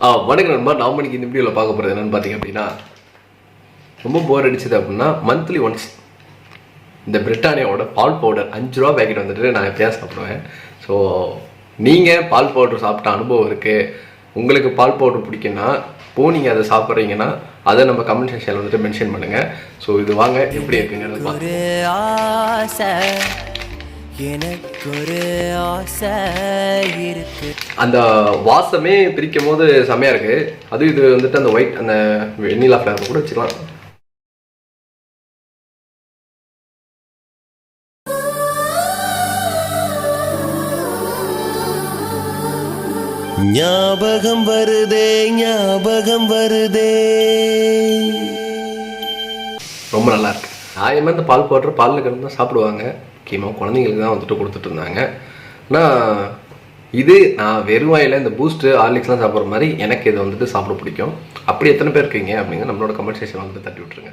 வணக்கம் நண்பா. நான் மணிக்கு இந்த வீடியோவில் பார்க்க போகிறது என்னன்னு பார்த்தீங்க அப்படின்னா ரொம்ப போர் அடிச்சது அப்படின்னா மந்த்லி ஒன்ஸ் இந்த பிரிட்டானியாவோட பால் பவுடர் அஞ்சு ரூபா பேக்கெட் வந்துட்டு நான் எப்பயாவது சாப்பிடுவேன். ஸோ நீங்கள் பால் பவுடர் சாப்பிட்ட அனுபவம் இருக்குது உங்களுக்கு பால் பவுடர் பிடிக்குன்னா இப்போ நீங்கள் அதை சாப்பிட்றீங்கன்னா அதை நம்ம கமெண்ட் செக்ஷனில் வந்துட்டு மென்ஷன் பண்ணுங்கள் ஸோ இது வாங்க எப்படி இருக்குங்கிறது இருக்கு. அந்த வாசமே பிரிக்கும் போது செம்மையாக இருக்குது அதுவும் இது வந்துட்டு அந்த ஒயிட் அந்த வெண்ணிலா ஃப்ளேவர் கூட வச்சுக்கலாம். ஞாபகம் வருதே ஞாபகம் வருதே. ரொம்ப நல்லா இருக்கு. நியாயமாக இந்த பால் பவுடர் பாலில் கலந்து தான் சாப்பிடுவாங்க. முக்கியமாக குழந்தைங்களுக்கு தான் வந்துட்டு கொடுத்துட்டு இருந்தாங்க ஆனால் இது நான் வெறும் வாயில இந்த பூஸ்ட்டு ஹார்லிக்ஸ்லாம் சாப்பிட்ற மாதிரி எனக்கு இது வந்துட்டு சாப்பிட பிடிக்கும். அப்படி எத்தனை பேர் இருக்கீங்க அப்படிங்க நம்மளோட கமெண்ட் செக்ஷன் தட்டி விட்டுருங்க.